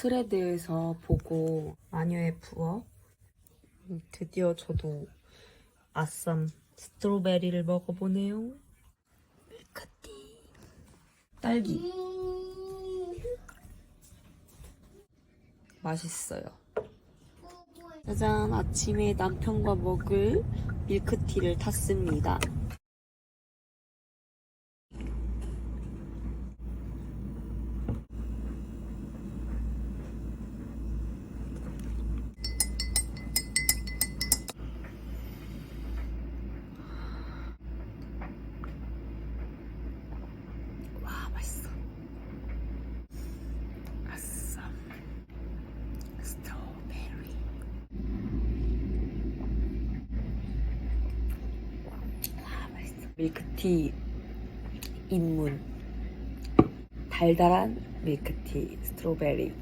스레드에서 보고 마녀의 부엌 음, 드디어 저도 아쌈 스트로베리를 먹어보네요. 밀크티 딸기 맛있어요. 짜잔 아침에 남편과 먹을 밀크티를 탔습니다. 와 맛있어. 아쌈 스트로베리. 와 맛있어. 밀크티 입문. 달달한 밀크티 스트로베리.